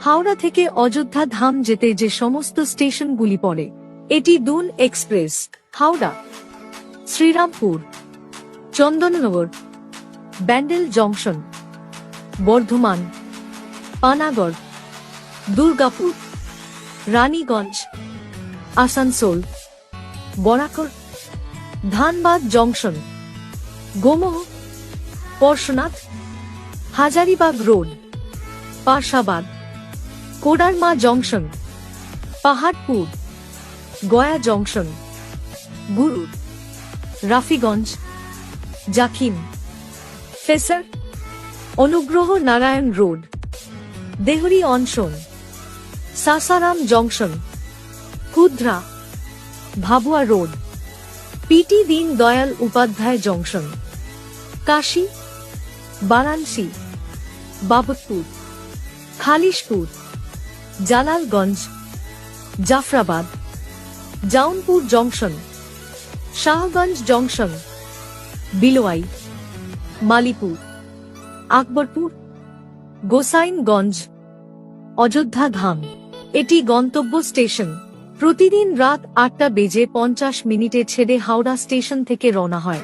হাওড়া থেকে অযোধ্যা ধাম যেতে যে সমস্ত স্টেশনগুলি পড়ে, এটি Doon express, Howrah, Shrirampur, Chandannagar, Bandel junction, Bardhaman, Panagarh, Durgapur, Raniganj, Asansol, Barakar, Dhanbad junction, Gomoh, Parasnath, Hazaribagh road পাশাবাদ কোডারমা জংশন, পাহাড়পুর, গয়া জংশন গুরুর রাফিগঞ্জ, জাকিম, ফেসার, অনুগ্রহ নারায়ণ রোড, দেহরি অনশন, Sasaram junction Kudra Bhabua road, P T Deen Dayal Upadhyay junction, Kashi, Varanasi, Babatpur, Khalispur. Jalalganj, Zafarabad, Jaunpur junction, Shahganj junction, Bilwai, Malipur, Akbarpur, Gosainganj, Ayodhya Dham. এটি গন্তব্য স্টেশন। প্রতিদিন রাত আটটা বেজে পঞ্চাশ মিনিটে ছেড়ে হাওড়া স্টেশন থেকে রওনা হয়।